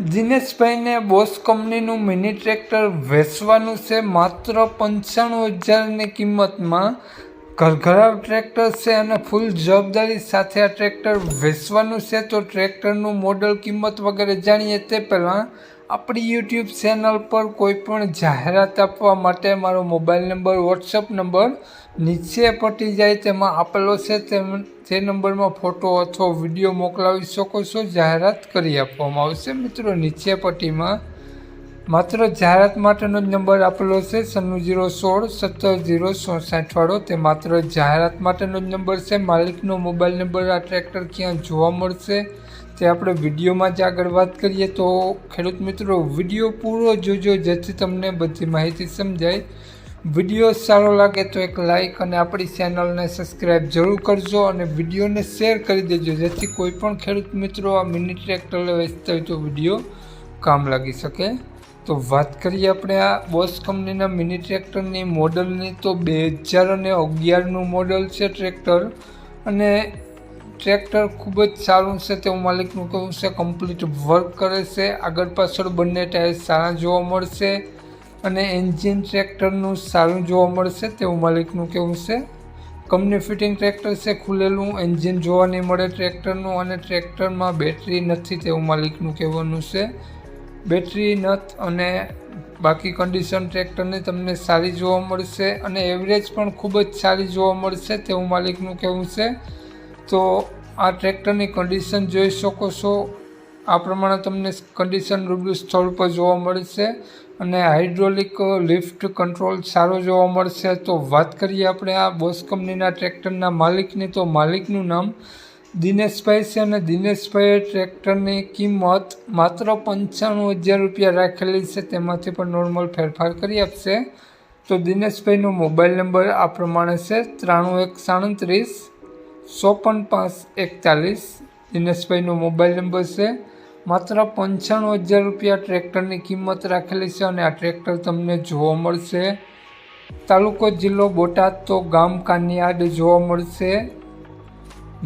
દિનેશભાઈને Boss કંપનીનું mini tractor વેચવાનું છે માત્ર પંચાણું હજારની કિંમતમાં. ઘરઘરાવ ટ્રેક્ટર છે અને ફૂલ જવાબદારી સાથે આ ટ્રેક્ટર વેચવાનું છે. તો ટ્રેક્ટરનું મોડલ કિંમત વગેરે જાણીએ તે પહેલાં આપણી યુટ્યુબ ચેનલ પર કોઈ પણ જાહેરાત આપવા માટે મારો મોબાઈલ નંબર વોટ્સઅપ નંબર નીચે પટી જાય તેમાં આપેલો છે. તે નંબરમાં ફોટો અથવા વીડિયો મોકલાવી શકો છો. જાહેરાત કરી આપવામાં આવશે. મિત્રો, નીચે પટ્ટીમાં માત્ર જાહેરાત માટેનો જ નંબર આપેલો છે. સન્નું જીરો સોળ, સત્તર જીરો સોસાઠવાળો તે માત્ર જાહેરાત માટેનો જ નંબર છે. માલિકનો મોબાઈલ નંબર આ ટ્રેક્ટર ક્યાં જોવા મળશે? તે આપણે વિડીયોમાં જ આગળ વાત કરીએ તો ખેડૂત મિત્રો, વીડિયો પૂરો જોજો, જેથી તમને બધી માહિતી સમજાય. વીડિયો સારો લાગે તો એક લાઈક અને આપણી ચેનલને સબસ્ક્રાઈબ જરૂર કરજો અને વિડીયોને શેર કરી દેજો, જેથી કોઈ પણ ખેડૂત મિત્રો આ મિની ટ્રેક્ટર વેચતા હોય તો વીડિયો કામ લાગી શકે. તો વાત કરીએ આપણે આ બોસ કંપનીના મિની ટ્રેક્ટરની મોડલની. તો બે હજાર અને અગિયારનું મોડલ છે ટ્રેક્ટર અને ટ્રેક્ટર ખૂબ જ સારું છે તેવું માલિકનું કહેવું છે, કમ્પ્લીટ વર્ક કરે છે. આગળ પાછળ બંને ટાયર સારા જોવા મળશે અને એન્જિન ટ્રેક્ટરનું સારું જોવા મળશે તેવું માલિકનું કહેવું છે. કંપની ફિટિંગ ટ્રેક્ટર છે, ખુલેલું એન્જિન જોવા નહીં મળે ટ્રેક્ટરનું અને ટ્રેક્ટરમાં બેટરી નથી તેવું માલિકનું કહેવાનું છે. બેટરી નથ અને બાકી કન્ડિશન ટ્રેક્ટરની તમને સારી જોવા મળશે અને એવરેજ પણ ખૂબ જ સારી જોવા મળશે તેવું માલિકનું કહેવું છે. તો આ ટ્રેક્ટરની કન્ડિશન જોઈ શકો છો. આ પ્રમાણે તમને કન્ડિશન રૂબરૂ સ્થળ પર જોવા મળશે અને હાઇડ્રોલિક લિફ્ટ કંટ્રોલ સારો જોવા મળશે. તો વાત કરીએ આપણે આ બોસ કંપનીના ટ્રેક્ટરના માલિકની. તો માલિકનું નામ દિનેશભાઈ છે અને દિનેશભાઈએ ટ્રેક્ટરની કિંમત માત્ર પંચાણું હજાર રૂપિયા રાખેલી છે. તેમાંથી પણ નોર્મલ ફેરફાર કરી આપશે. તો દિનેશભાઈનો મોબાઈલ નંબર આ પ્રમાણે છે ત્રાણું એક સાડત્રીસ ચોપન પાંચ એકતાલીસ. દિનેશભાઈનો મોબાઈલ નંબર છે. માત્ર પંચાણું હજાર રૂપિયા ટ્રેક્ટરની કિંમત રાખેલી છે અને આ ટ્રેક્ટર તમને જોવા મળશે. તાલુકો જિલ્લો બોટાદ તો ગામ કાનિયાડ જોવા મળશે.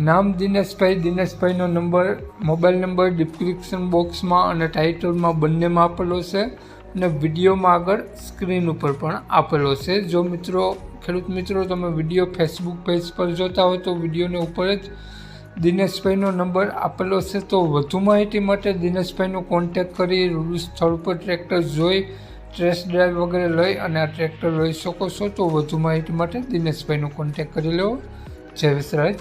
નામ દિનેશભાઈ. દિનેશભાઈનો નંબર, મોબાઈલ નંબર ડિસ્ક્રિપ્શન બોક્સમાં અને ટાઇટલમાં બંનેમાં આપેલો છે. અને વિડીયોમાં આગળ સ્ક્રીન ઉપર પણ આપેલો છે. જો મિત્રો ખેડૂત મિત્રો, તમે વીડિયો ફેસબુક પેજ પર જોતા હોય તો વિડીયોને ઉપર જ દિનેશભાઈનો નંબર આપેલો છે. તો વધુ માહિતી માટે દિનેશભાઈનો કોન્ટેક કરી રૂબરૂ સ્થળ પર ટ્રેક્ટર જોઈ ટ્રેસ ડ્રાઈવ વગેરે લઈ અને આ ટ્રેક્ટર લઈ શકો છો. તો વધુ માહિતી માટે દિનેશભાઈનો કોન્ટેક કરી લો. જય વિસરાજ